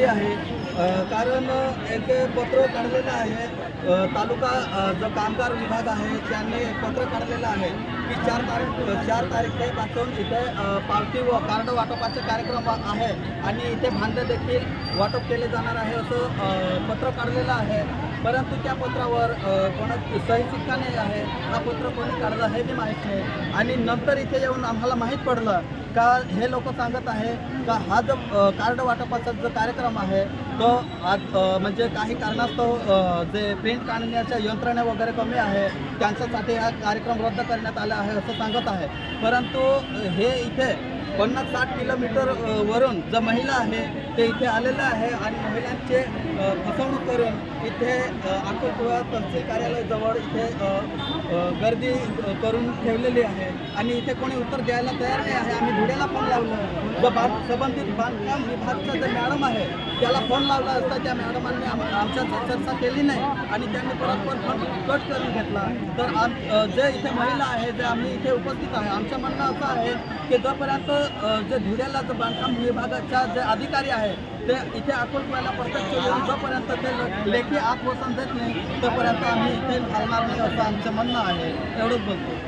याच्यासाठी आहे. कारण एक पत्र काढलेलं आहे. तालुका जो कामगार विभाग आहे त्यांनी एक पत्र काढलेलं आहे की चार तारीख चार तारखेपासून इथे पावती व कार्ड वाटपाचे कार्यक्रम आहे आणि इथे भांडे देखील वाटप केले जाणार आहे असं पत्र काढलेलं आहे. परंतु त्या पत्रावर कोणा सही सिक्का नाही आहे. हा पत्र कोणी काढला हे बी माहीत नाही. आणि नंतर इथे येऊन आम्हाला माहीत पडलं का हे लोक सांगत आहे का हा जो कार्ड वाटपाचा जो कार्यक्रम आहे तो आज म्हणजे काही कारणास्तव जे प्रिंट काढण्याच्या यंत्रणा वगैरे कमी आहे त्यांच्यासाठी हा कार्यक्रम रद्द करण्यात आला आहे असं सांगत आहे. परंतु हे इथे पन्नास साठ किलोमीटर वरून जो महिला आहे ते इथे आलेलं आहे आणि महिलांचे फसवणूक करून इथे अ, अकोलपुरा तहसील कार्यालयाजवळ इथे गर्दी करून ठेवलेली आहे. आणि इथे कोणी उत्तर द्यायला तयार नाही आहे. आम्ही धुड्याला फोन लावलं. जो बांध संबंधित बांधकाम विभागचा जे मॅडम आहे त्याला फोन लावला असता त्या मॅडमांनी आम आमच्याशी चर्चा केली नाही आणि त्यांनी परत परत फोन कट करून घेतला. तर आम जे इथे महिला आहे जे आम्ही इथे उपस्थित आहे आमचं म्हणणं असं आहे की जोपर्यंत जे धुड्याला जो बांधकाम विभागाच्या जे अधिकारी आहे ते इथे अकोलपुऱ्याला प्रत्यक्ष येऊन जोपर्यंत ते लेखी आत्मवसन देत नाही तोपर्यंत आम्ही इथे घालणार नाही असं आमचं म्हणणं आहे. एवढंच बोलतो.